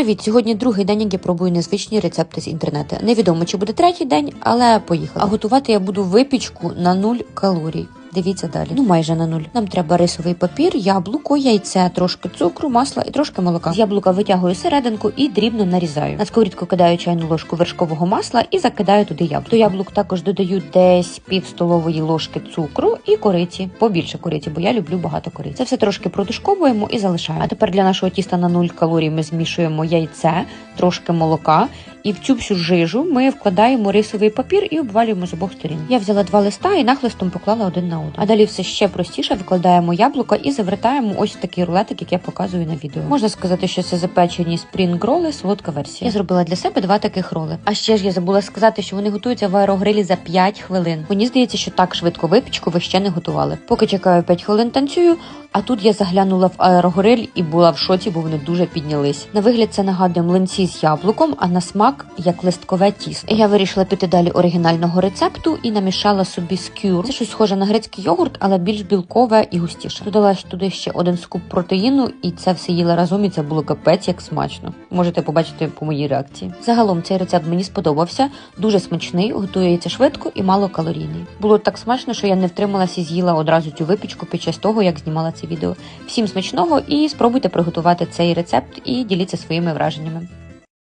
Привіт! Сьогодні другий день, як я пробую незвичні рецепти з інтернету. Невідомо, чи буде третій день, але поїхали. А готувати я буду випічку на нуль калорій. Дивіться далі. Ну майже на нуль. Нам треба рисовий папір, яблуко, яйце, трошки цукру, масла і трошки молока. З яблука витягую серединку і дрібно нарізаю. На сковорідку кидаю чайну ложку вершкового масла і закидаю туди яблуко. До яблук також додаю десь пів столової ложки цукру і кориці. Побільше кориці, бо я люблю багато кориці. Це все трошки протушковуємо і залишаємо. А тепер для нашого тіста на нуль калорій ми змішуємо яйце, трошки молока. І в цю всю жижу ми вкладаємо рисовий папір і обвалюємо з обох сторін. Я взяла два листа і нахлистом поклала один на один. А далі все ще простіше викладаємо яблуко і завертаємо ось такий рулетик, як я показую на відео. Можна сказати, що це запечені спрінг-роли, солодка версія. Я зробила для себе два таких роли. А ще ж я забула сказати, що вони готуються в аерогрилі за 5 хвилин. Мені здається, що так швидко випічку ви ще не готували. Поки чекаю 5 хвилин, танцюю. А тут я заглянула в аерогриль і була в шоці, бо вони дуже піднялись. На вигляд це нагадує млинці з яблуком, а на смак як листкове тісто. Я вирішила піти далі оригінального рецепту і намішала собі скюр. Це щось схоже на грецький йогурт, але більш білкове і густіше. Додала туди ще один скуп протеїну, і це все їла разом. І це було капець як смачно. Можете побачити по моїй реакції. Загалом цей рецепт мені сподобався. Дуже смачний, готується швидко і мало калорійний. Було так смачно, що я не втрималася і з'їла одразу цю випічку під час того, як знімала це відео. Всім смачного і спробуйте приготувати цей рецепт і діліться своїми враженнями.